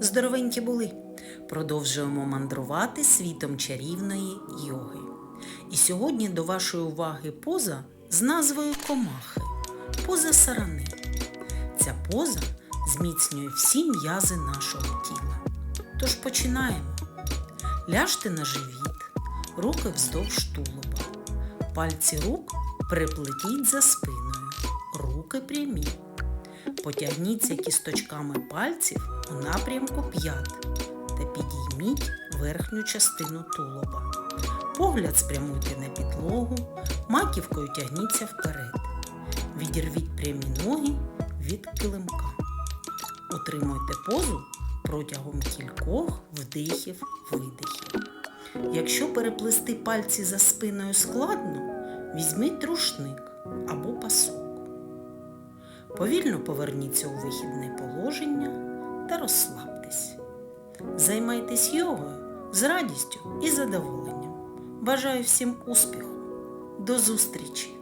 здоровенькі були. Продовжуємо мандрувати світом чарівної йоги. І сьогодні до вашої уваги поза з назвою комахи. Поза сарани. Ця поза зміцнює всі м'язи нашого тіла. Тож починаємо. Ляжте на живіт, руки вздовж тулуба. Пальці рук приплетіть за спиною, руки прямі. Потягніться кісточками пальців у напрямку п'ят та підійміть верхню частину тулуба. Погляд спрямуйте на підлогу, маківкою тягніться вперед. Відірвіть прямі ноги від килимка. Утримуйте позу протягом кількох вдихів-видихів. Якщо переплести пальці за спиною складно, візьміть рушник або пасок. Повільно поверніться у вихідне положення та розслабтесь. Займайтесь йогою з радістю і задоволенням. Бажаю всім успіху. До зустрічі!